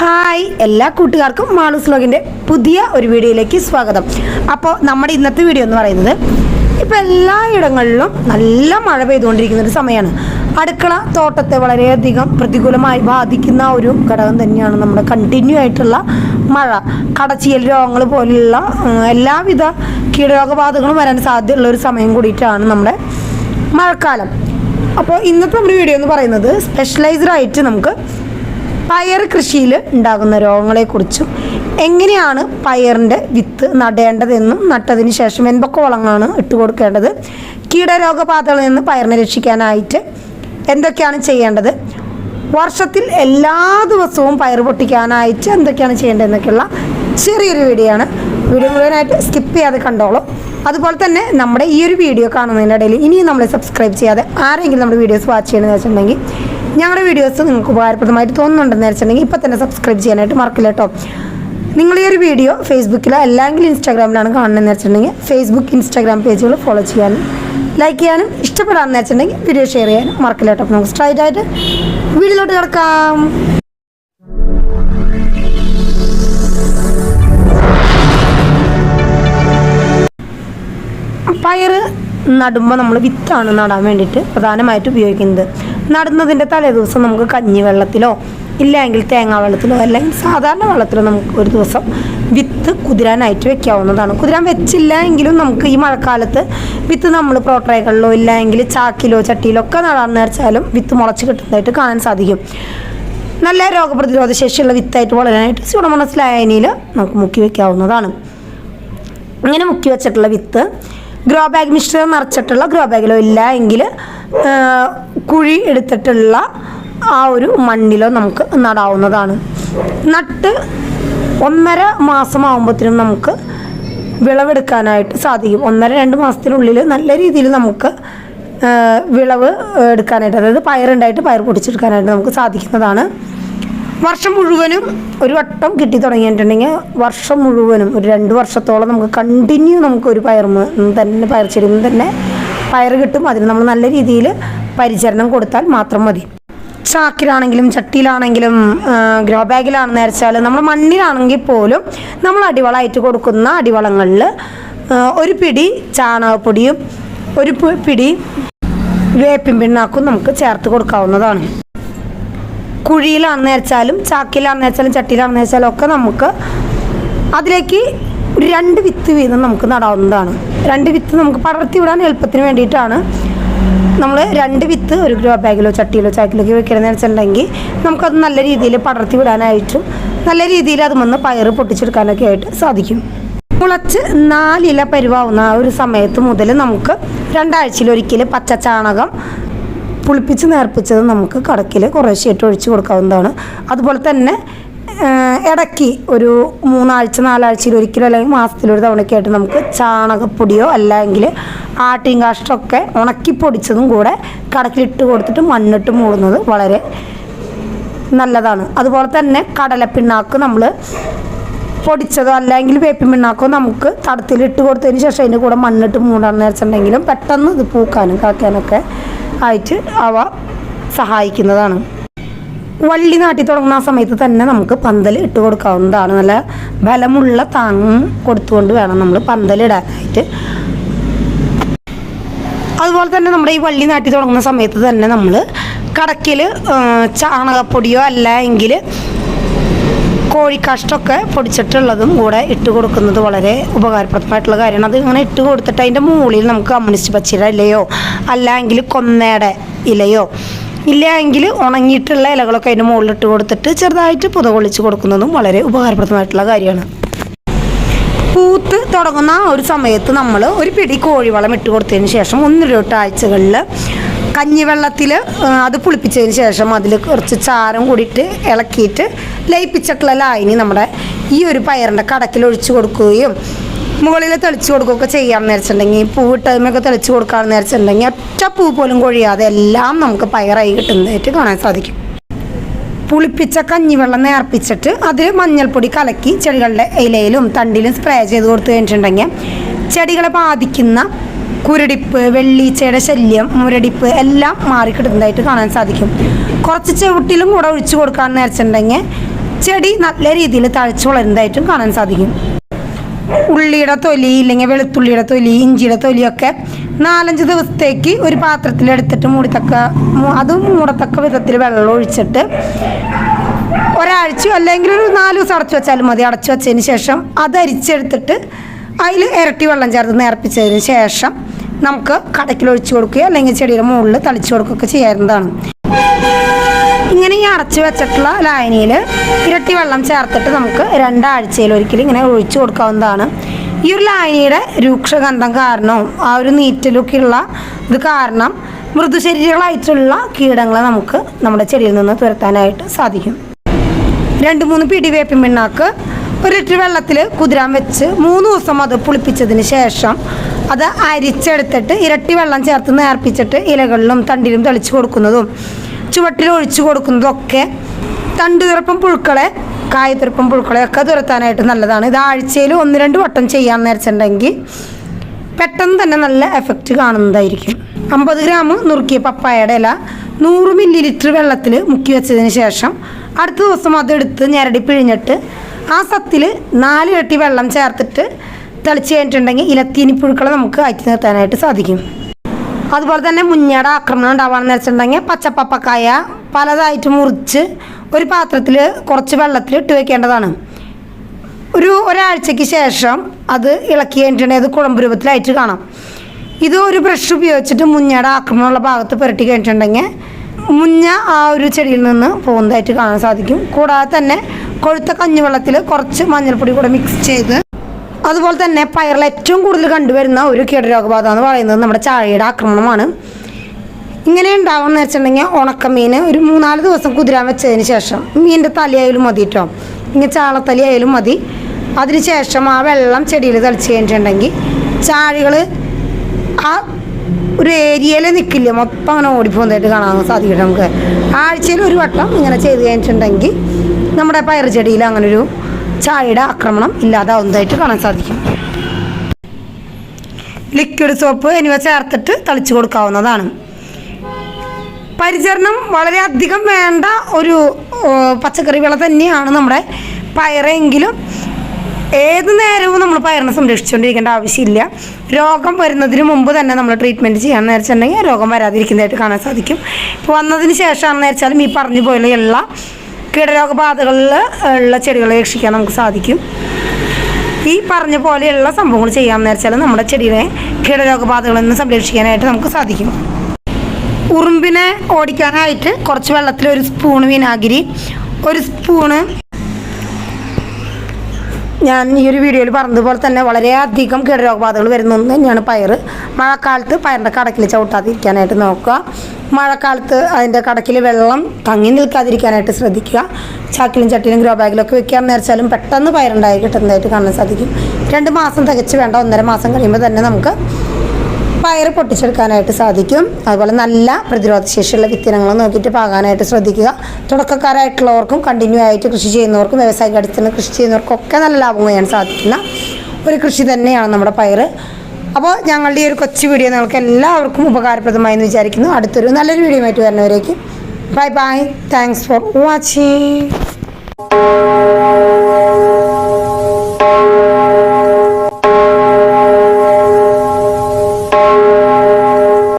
Hi എല്ലാ കൂട്ടുകാർക്കും മാളൂസ് വ്ലോഗിന്റെ പുതിയ ഒരു വീഡിയോയിലേക്ക് സ്വാഗതം. അപ്പോൾ നമ്മുടെ ഇന്നത്തെ വീഡിയോ എന്ന് പറയുന്നത് ഇപ്പോൾ എല്ലായിടങ്ങളിലും നല്ല മഴ പെയ്തുകൊണ്ടിരിക്കുന്ന ഒരു സമയമാണ്. അടുക്കള തോട്ടത്തെ വളരെയധികം പ്രതികൂലമായി ബാധിക്കുന്ന ഒരു ഘടകം തന്നെയാണ് നമ്മുടെ കണ്ടിന്യൂ ആയിട്ടുള്ള മഴ. കടച്ചിയൽ രോഗങ്ങൾ പോലുള്ള എല്ലാവിധ കീടരോഗബാധകളും വരാൻ സാധ്യതയുള്ള ഒരു സമയം കൂടിയിട്ടാണ് നമ്മുടെ മഴക്കാലം. അപ്പോൾ ഇന്നത്തെ നമ്മുടെ വീഡിയോ എന്ന് പറയുന്നത് സ്പെഷ്യലൈസ്ഡ് ആയിട്ട് നമുക്ക് പയർ കൃഷിയിൽ ഉണ്ടാകുന്ന രോഗങ്ങളെക്കുറിച്ചും എങ്ങനെയാണ് പയറിന്റെ വിത്ത് നടേണ്ടതെന്നും നട്ടതിന് ശേഷം എന്തൊക്കെ വളങ്ങളാണ് ഇട്ട് കൊടുക്കേണ്ടത് കീടരോഗബാധകളിൽ നിന്ന് പയറിനെ രക്ഷിക്കാനായിട്ട് എന്തൊക്കെയാണ് ചെയ്യേണ്ടത് വർഷത്തിൽ എല്ലാ ദിവസവും പയർ പൊട്ടിക്കാനായിട്ട് എന്തൊക്കെയാണ് ചെയ്യേണ്ടതെന്നൊക്കെയുള്ള ചെറിയൊരു വീഡിയോ ആണ്. വീഡിയോ മുഴുവനായിട്ട് സ്കിപ്പ് ചെയ്യാതെ കണ്ടോളൂ. അതുപോലെ തന്നെ നമ്മുടെ ഈ ഒരു വീഡിയോ കാണുന്നതിന്റെ ഇടയിൽ ഇനിയും നമ്മൾ സബ്സ്ക്രൈബ് ചെയ്യാതെ ആരെങ്കിലും നമ്മുടെ വീഡിയോസ് വാച്ച് ചെയ്യണമെന്ന് വെച്ചിട്ടുണ്ടെങ്കിൽ ഞങ്ങളുടെ വീഡിയോസ് നിങ്ങൾക്ക് ഉപകാരപ്രദമായിട്ട് തോന്നുന്നുണ്ടെന്ന് വെച്ചിട്ടുണ്ടെങ്കിൽ ഇപ്പം തന്നെ സബ്സ്ക്രൈബ് ചെയ്യാനായിട്ട് മറക്കില്ല കേട്ടോ നിങ്ങൾ ഈ ഒരു വീഡിയോ ഫേസ്ബുക്കിലോ അല്ലെങ്കിൽ ഇൻസ്റ്റാഗ്രാമിലാണ് കാണുന്നതെന്ന് വെച്ചിട്ടുണ്ടെങ്കിൽ ഫേസ്ബുക്ക് ഇൻസ്റ്റാഗ്രാം പേജുകൾ ഫോളോ ചെയ്യാനും ലൈക്ക് ചെയ്യാനും ഇഷ്ടപ്പെടാമെന്ന് വെച്ചിട്ടുണ്ടെങ്കിൽ വീഡിയോ ഷെയർ ചെയ്യാനും മറക്കില്ല കേട്ടോ നമുക്ക് സ്ട്രൈറ്റ് ആയിട്ട് വീഡിയോയിലോട്ട് കിടക്കാം. പയർ നടുമ്പോൾ നമ്മൾ വിത്താണ് നടാൻ വേണ്ടിയിട്ട് പ്രധാനമായിട്ട് ഉപയോഗിക്കുന്നത്. നടുന്നതിന്റെ തലേദിവസം നമുക്ക് കഞ്ഞി വെള്ളത്തിലോ ഇല്ലെങ്കിൽ തേങ്ങാ വെള്ളത്തിലോ അല്ലെങ്കിൽ സാധാരണ വെള്ളത്തിലോ നമുക്ക് ഒരു ദിവസം വിത്ത് കുതിരാനായിട്ട് വെക്കാവുന്നതാണ്. കുതിരാൻ വെച്ചില്ല എങ്കിലും നമുക്ക് ഈ മഴക്കാലത്ത് വിത്ത് നമ്മൾ പ്രോട്ടറേകളിലോ ഇല്ലെങ്കിൽ ചാക്കിലോ ചട്ടിയിലോ ഒക്കെ നടാൻ നേർച്ചാലും വിത്ത് മുളച്ച് കിട്ടുന്നതായിട്ട് കാണാൻ സാധിക്കും. നല്ല രോഗപ്രതിരോധ ശേഷിയുള്ള വിത്തായിട്ട് വളരാനായിട്ട് സ്യൂഡോമോണസ് നമുക്ക് മുക്കി വെക്കാവുന്നതാണ്. അങ്ങനെ മുക്കി വെച്ചിട്ടുള്ള വിത്ത് ഗ്രോ ബാഗ് മിശ്രിതം നിറച്ചിട്ടുള്ള ഗ്രോ ബാഗിലോ ഇല്ല എങ്കിൽ കുഴി എടുത്തിട്ടുള്ള ആ ഒരു മണ്ണിലോ നമുക്ക് നടാവുന്നതാണ്. നട്ട് ഒന്നര മാസമാകുമ്പോഴത്തേനും നമുക്ക് വിളവെടുക്കാനായിട്ട് സാധിക്കും. ഒന്നര രണ്ട് മാസത്തിനുള്ളിൽ നല്ല രീതിയിൽ നമുക്ക് വിളവ് എടുക്കാനായിട്ട് അതായത് പയറുണ്ടായിട്ട് പയർ പൊടിച്ചെടുക്കാനായിട്ട് നമുക്ക് സാധിക്കുന്നതാണ്. വർഷം മുഴുവനും ഒരു വട്ടം കിട്ടി തുടങ്ങിയിട്ടുണ്ടെങ്കിൽ വർഷം മുഴുവനും ഒരു രണ്ട് വർഷത്തോളം നമുക്ക് കണ്ടിന്യൂ നമുക്ക് ഒരു പയർ തന്നെ പയർ ചെരുമ്പ് തന്നെ പയർ കിട്ടും. അതിന് നമ്മൾ നല്ല രീതിയിൽ പരിചരണം കൊടുത്താൽ മാത്രം മതി. ചാക്കിലാണെങ്കിലും ചട്ടിയിലാണെങ്കിലും ഗ്രോ ബാഗിലാണെന്ന് വെച്ചാൽ നമ്മൾ മണ്ണിലാണെങ്കിൽ പോലും നമ്മൾ അടിവളമായിട്ട് കൊടുക്കുന്ന അടിവളങ്ങളിൽ ഒരു പിടി ചാണകപ്പൊടിയും ഒരു പിടി വേപ്പിൻ പിണ്ണാക്കും നമുക്ക് ചേർത്ത് കൊടുക്കാവുന്നതാണ്. കുഴിയിലാണെന്ന് വെച്ചാലും ചാക്കിലാണെന്ന് വെച്ചാലും ചട്ടിയിലാണെന്ന് വെച്ചാലും ഒക്കെ നമുക്ക് അതിലേക്ക് ഒരു രണ്ട് വിത്ത് വീതം നമുക്ക് നടാവുന്നതാണ്. രണ്ട് വിത്ത് നമുക്ക് പടർത്തി വിടാൻ എളുപ്പത്തിന് വേണ്ടിയിട്ടാണ് നമ്മൾ രണ്ട് വിത്ത് ഒരു ഗ്രോ ബാഗിലോ ചട്ടിയിലോ ചാക്കിലൊക്കെ വെക്കണമെന്ന് വെച്ചിട്ടുണ്ടെങ്കിൽ നമുക്കത് നല്ല രീതിയിൽ പടർത്തി വിടാനായിട്ടും നല്ല രീതിയിൽ അത് വന്ന് പയർ പൊട്ടിച്ചെടുക്കാനൊക്കെ ആയിട്ട് സാധിക്കും. മുളച്ച് നാലില പരുവാവുന്ന ആ ഒരു സമയത്ത് മുതൽ നമുക്ക് രണ്ടാഴ്ചയിലൊരിക്കൽ പച്ച ചാണകം പുളിപ്പിച്ച് നേർപ്പിച്ചത് നമുക്ക് കടക്കിൽ കുറേശ്ശായിട്ട് ഒഴിച്ച് കൊടുക്കാവുന്നതാണ്. അതുപോലെ തന്നെ ഇടയ്ക്ക് ഒരു മൂന്നാഴ്ച നാലാഴ്ചയിൽ ഒരിക്കലും അല്ലെങ്കിൽ മാസത്തിലൊരു തവണയൊക്കെ ആയിട്ട് നമുക്ക് ചാണകപ്പൊടിയോ അല്ലെങ്കിൽ ആട്ടിൻ കാഷ്ടമൊക്കെ ഉണക്കി പൊടിച്ചതും കൂടെ കടക്കിലിട്ട് കൊടുത്തിട്ട് മണ്ണിട്ട് മൂടുന്നത് വളരെ നല്ലതാണ്. അതുപോലെ തന്നെ കടലപ്പിണ്ണാക്ക് നമ്മൾ പൊടിച്ചതോ അല്ലെങ്കിൽ വേപ്പിൻ പിണ്ണാക്കോ നമുക്ക് തടത്തിലിട്ട് കൊടുത്തതിന് ശേഷം അതിന്റെ കൂടെ മണ്ണിട്ട് മൂടാന്ന് വെച്ചിട്ടുണ്ടെങ്കിലും പെട്ടെന്ന് ഇത് പൂക്കാനും കാക്കാനൊക്കെ ആയിട്ട് അവ സഹായിക്കുന്നതാണ്. വള്ളി നാട്ടി തുടങ്ങുന്ന ആ സമയത്ത് തന്നെ നമുക്ക് പന്തൽ ഇട്ട് കൊടുക്കാവുന്നതാണ്. നല്ല ബലമുള്ള താങ്ങും കൊടുത്തുകൊണ്ട് വേണം നമ്മൾ പന്തലിടാനായിട്ട് അതുപോലെ തന്നെ നമ്മുടെ ഈ വള്ളി നാട്ടി തുടങ്ങുന്ന സമയത്ത് തന്നെ നമ്മൾ കടക്കിൽ ചാണകപ്പൊടിയോ അല്ല എങ്കിൽ കോഴിക്കാഷ്ടമൊക്കെ പൊടിച്ചിട്ടുള്ളതും കൂടെ ഇട്ട് കൊടുക്കുന്നത് വളരെ ഉപകാരപ്രദമായിട്ടുള്ള കാര്യമാണ്. അത് ഇങ്ങനെ ഇട്ട് കൊടുത്തിട്ട് അതിന്റെ മുകളിൽ നമുക്ക് കമ്മ്യൂണിസ്റ്റ് പച്ചിര ഇലയോ അല്ലെങ്കിൽ കൊന്നയുടെ ഇലയോ ഇല്ല എങ്കിൽ ഉണങ്ങിയിട്ടുള്ള ഇലകളൊക്കെ അതിന്റെ മുകളിൽ ഇട്ട് കൊടുത്തിട്ട് ചെറുതായിട്ട് പുതകൊള്ളിച്ച് കൊടുക്കുന്നതും വളരെ ഉപകാരപ്രദമായിട്ടുള്ള കാര്യമാണ്. പൂത്ത് തുടങ്ങുന്ന ഒരു സമയത്ത് നമ്മൾ ഒരു പിടി കോഴിവളം ഇട്ട് കൊടുത്തതിന് ശേഷം ആഴ്ചകളിൽ കഞ്ഞിവെള്ളത്തിൽ അത് പുളിപ്പിച്ചതിന് ശേഷം അതിൽ കുറച്ച് ചാരം കൂടിയിട്ട് ഇളക്കിയിട്ട് ലയിപ്പിച്ചിട്ടുള്ള ലായനി നമ്മുടെ ഈ ഒരു പയറിന്റെ കടക്കിൽ ഒഴിച്ചു കൊടുക്കുകയും മുകളിൽ തെളിച്ച് കൊടുക്കുകയൊക്കെ ചെയ്യാമെന്ന് വെച്ചിട്ടുണ്ടെങ്കിൽ പൂവിട്ടതുമൊക്കെ തെളിച്ച് കൊടുക്കാമെന്ന് വെച്ചിട്ടുണ്ടെങ്കിൽ ഒറ്റ പൂ പോലും കൊഴിയാതെ എല്ലാം നമുക്ക് പയറായി കിട്ടുന്നതായിട്ട് കാണാൻ സാധിക്കും. പുളിപ്പിച്ച കഞ്ഞിവെള്ളം നേർപ്പിച്ചിട്ട് അതിൽ മഞ്ഞൾപ്പൊടി കലക്കി ചെടികളുടെ ഇലയിലും തണ്ടിലും സ്പ്രേ ചെയ്ത് കൊടുത്തു കഴിഞ്ഞിട്ടുണ്ടെങ്കിൽ ചെടികളെ ബാധിക്കുന്ന കുരുടിപ്പ് വെള്ളീച്ചയുടെ ശല്യം മുരടിപ്പ് എല്ലാം മാറിക്കിടുന്നതായിട്ട് കാണാൻ സാധിക്കും. കുറച്ച് ചവിട്ടിലും കൂടെ ഒഴിച്ചു കൊടുക്കാൻ വെച്ചിട്ടുണ്ടെങ്കിൽ ചെടി നല്ല രീതിയിൽ തഴച്ചു വളരുന്നതായിട്ടും കാണാൻ സാധിക്കും. ഉള്ളിയുടെ തൊലി ഇല്ലെങ്കിൽ വെളുത്തുള്ളിയുടെ തൊലി ഇഞ്ചിയുടെ തൊലിയൊക്കെ നാലഞ്ച് ദിവസത്തേക്ക് ഒരു പാത്രത്തിലെടുത്തിട്ട് മൂടിത്തക്ക അത് മൂടത്തക്ക വിധത്തിൽ വെള്ളം ഒഴിച്ചിട്ട് ഒരാഴ്ച അല്ലെങ്കിൽ ഒരു നാല് ദിവസം അടച്ചു വെച്ചാലും മതി. അടച്ചു വെച്ചതിന് ശേഷം അത് അരിച്ചെടുത്തിട്ട് അതിൽ ഇരട്ടി വെള്ളം ചേർത്ത് നേർപ്പിച്ചതിന് ശേഷം നമുക്ക് കടക്കിൽ ഒഴിച്ചു കൊടുക്കുകയോ അല്ലെങ്കിൽ ചെടിയുടെ മുകളിൽ തളിച്ചു കൊടുക്കുകയൊക്കെ ചെയ്യാവുന്നതാണ് ഇങ്ങനെ ഈ അടച്ചു വെച്ചിട്ടുള്ള ലായനിയിൽ ഇരട്ടി വെള്ളം ചേർത്തിട്ട് നമുക്ക് രണ്ടാഴ്ചയിൽ ഒരിക്കലും ഇങ്ങനെ ഒഴിച്ചു കൊടുക്കാവുന്നതാണ്. ഈ ഒരു ലായനിയുടെ രൂക്ഷഗന്ധം കാരണവും ആ ഒരു നീറ്റലൊക്കെയുള്ള ഇത് കാരണം മൃദുശരീരങ്ങളായിട്ടുള്ള കീടങ്ങളെ നമുക്ക് നമ്മുടെ ചെടിയിൽ നിന്ന് തുരത്താനായിട്ട് സാധിക്കും. രണ്ട് മൂന്ന് പിടി വേപ്പിൻ പിണ്ണാക്ക് ഒരു ലിറ്റർ വെള്ളത്തിൽ കുതിരാൻ വെച്ച് മൂന്ന് ദിവസം അത് പുളിപ്പിച്ചതിന് ശേഷം അത് അരിച്ചെടുത്തിട്ട് ഇരട്ടി വെള്ളം ചേർത്ത് നേർപ്പിച്ചിട്ട് ഇലകളിലും തണ്ടിലും തെളിച്ച് കൊടുക്കുന്നതും ചുവട്ടിൽ ഒഴിച്ചു കൊടുക്കുന്നതും ഒക്കെ തണ്ടുതുറപ്പം പുഴുക്കളെ കായതുറപ്പം പുഴുക്കളെ ഒക്കെ തുരത്താനായിട്ട് നല്ലതാണ്. ഇത് ആഴ്ചയിൽ ഒന്ന് രണ്ട് വട്ടം ചെയ്യാൻ നേരിച്ചിട്ടുണ്ടെങ്കിൽ പെട്ടെന്ന് തന്നെ നല്ല എഫക്റ്റ് കാണുന്നതായിരിക്കും. അമ്പത് ഗ്രാം നുറുക്കിയ പപ്പായയുടെ ഇല നൂറ് മില്ലി ലിറ്റർ വെള്ളത്തിൽ മുക്കി വെച്ചതിന് ശേഷം അടുത്ത ദിവസം അതെടുത്ത് ഞരടി പിഴിഞ്ഞിട്ട് ആ സത്തിൽ നാല് ഇരട്ടി വെള്ളം ചേർത്തിട്ട് തെളിച്ച് കഴിഞ്ഞിട്ടുണ്ടെങ്കിൽ ഇലത്തീനി പുഴുക്കളെ നമുക്ക് അയച്ചു നിർത്താനായിട്ട് സാധിക്കും. അതുപോലെ തന്നെ മുഞ്ഞയുടെ ആക്രമണം ഉണ്ടാവാണെന്ന് വെച്ചിട്ടുണ്ടെങ്കിൽ പച്ചപ്പപ്പക്കായ പലതായിട്ട് മുറിച്ച് ഒരു പാത്രത്തിൽ കുറച്ച് വെള്ളത്തിൽ ഇട്ട് വെക്കേണ്ടതാണ്. ഒരു ഒരാഴ്ചയ്ക്ക് ശേഷം അത് ഇളക്കി കഴിഞ്ഞിട്ടുണ്ടെങ്കിൽ അത് കുളമ്പ് രൂപത്തിലായിട്ട് കാണാം. ഇത് ഒരു ബ്രഷ് ഉപയോഗിച്ചിട്ട് മുഞ്ഞയുടെ ആക്രമണമുള്ള ഭാഗത്ത് പുരട്ടി കഴിഞ്ഞിട്ടുണ്ടെങ്കിൽ മുഞ്ഞ ആ ഒരു ചെടിയിൽ നിന്ന് പോകുന്നതായിട്ട് കാണാൻ സാധിക്കും. കൂടാതെ തന്നെ കൊഴുത്ത കഞ്ഞിവെള്ളത്തിൽ കുറച്ച് മഞ്ഞൾപ്പൊടി കൂടെ മിക്സ് ചെയ്ത് അതുപോലെ തന്നെ പയറിൽ ഏറ്റവും കൂടുതൽ കണ്ടുവരുന്ന ഒരു കീടരോഗബാധ എന്ന് പറയുന്നത് നമ്മുടെ ചാഴയുടെ ആക്രമണമാണ്. ഇങ്ങനെ ഉണ്ടാവുമെന്ന് വെച്ചിട്ടുണ്ടെങ്കിൽ ഉണക്കമീൻ ഒരു മൂന്നാൽ ദിവസം കുതിരാൻ വെച്ചതിന് ശേഷം മീനിന്റെ തലയായാലും മതി കേട്ടോ ഇങ്ങനെ ചാളത്തലി ആയാലും മതി അതിനുശേഷം ആ വെള്ളം ചെടിയിൽ തളിച്ച് കഴിഞ്ഞിട്ടുണ്ടെങ്കിൽ ചാഴികൾ ആ ഒരു ഏരിയയിൽ നിൽക്കില്ല. മൊത്തം അങ്ങനെ ഓടിപ്പോകുന്നതായിട്ട് കാണാൻ സാധിക്കട്ടെ നമുക്ക്. ആഴ്ചയിൽ ഒരു വട്ടം ഇങ്ങനെ ചെയ്ത് കഴിഞ്ഞിട്ടുണ്ടെങ്കിൽ നമ്മുടെ പയർ ചെടിയിൽ അങ്ങനൊരു ചായയുടെ ആക്രമണം ഇല്ലാതാവുന്നതായിട്ട് കാണാൻ സാധിക്കും. ലിക്വിഡ് സോപ്പ് എന്നിവ ചേർത്തിട്ട് തളിച്ചു കൊടുക്കാവുന്നതാണ്. പരിചരണം വളരെയധികം വേണ്ട ഒരു പച്ചക്കറി വിള തന്നെയാണ് നമ്മുടെ പയറെങ്കിലും ഏത് നേരവും നമ്മൾ പയറിനെ സംരക്ഷിച്ചുകൊണ്ടിരിക്കേണ്ട ആവശ്യമില്ല. രോഗം വരുന്നതിന് മുമ്പ് തന്നെ നമ്മൾ ട്രീറ്റ്മെന്റ് ചെയ്യാൻ നേരിച്ചിട്ടുണ്ടെങ്കിൽ രോഗം വരാതിരിക്കുന്നതായിട്ട് കാണാൻ സാധിക്കും. ഇപ്പോൾ വന്നതിന് ശേഷമാണെന്ന് വെച്ചാലും ഈ പറഞ്ഞു പോയുള്ള എല്ലാ കീടരോഗബാധകളിൽ ഉള്ള ചെടികളെ രക്ഷിക്കാൻ നമുക്ക് സാധിക്കും. ഈ പറഞ്ഞ പോലെയുള്ള സംഭവങ്ങൾ ചെയ്യാമെന്ന് വെച്ചാൽ നമ്മുടെ ചെടിയെ കീടരോഗബാധകളിൽ നിന്ന് സംരക്ഷിക്കാനായിട്ട് നമുക്ക് സാധിക്കും. ഉറുമ്പിനെ ഓടിക്കാനായിട്ട് കുറച്ച് വെള്ളത്തിൽ ഒരു സ്പൂണ് വിനാഗിരി ഒരു സ്പൂണ് ഞാൻ ഈ ഒരു വീഡിയോയിൽ പറഞ്ഞതുപോലെ തന്നെ വളരെയധികം കീടരോഗബാധകൾ വരുന്ന ഒന്ന് തന്നെയാണ് പയർ മഴക്കാലത്ത് പയറിന്റെ കടക്കിൽ ചവിട്ടാതിരിക്കാനായിട്ട് നോക്കുക. മഴക്കാലത്ത് അതിന്റെ കടക്കിൽ വെള്ളം തങ്ങി നിൽക്കാതിരിക്കാനായിട്ട് ശ്രദ്ധിക്കുക. ചാക്കിലും ചട്ടിലും ഗ്രോ ബാഗിലൊക്കെ വെക്കാൻ വെച്ചാലും പെട്ടെന്ന് പയറുണ്ടായി കിട്ടുന്നതായിട്ട് കാണാൻ സാധിക്കും. രണ്ട് മാസം തികച്ച് വേണ്ട. ഒന്നര മാസം കഴിയുമ്പോൾ തന്നെ നമുക്ക് പയർ പൊട്ടിച്ചെടുക്കാനായിട്ട് സാധിക്കും. അതുപോലെ നല്ല പ്രതിരോധ ശേഷിയുള്ള വിത്തിനങ്ങൾ നോക്കിയിട്ട് പാകാനായിട്ട് ശ്രദ്ധിക്കുക. തുടക്കക്കാരായിട്ടുള്ളവർക്കും കണ്ടിന്യൂ ആയിട്ട് കൃഷി ചെയ്യുന്നവർക്കും വ്യവസായിക അടിസ്ഥാന കൃഷി ചെയ്യുന്നവർക്കും ഒക്കെ നല്ല ലാഭം ചെയ്യാൻ സാധിക്കുന്ന ഒരു കൃഷി തന്നെയാണ് നമ്മുടെ പയർ അപ്പോൾ ഞങ്ങളുടെ ഈ ഒരു കൊച്ചു വീഡിയോ നിങ്ങൾക്ക് എല്ലാവർക്കും ഉപകാരപ്രദമായി എന്ന് വിചാരിക്കുന്നു. അടുത്തൊരു നല്ലൊരു വീഡിയോ ആയിട്ട് വരുന്നവരേക്ക്. Bye bye thanks for watching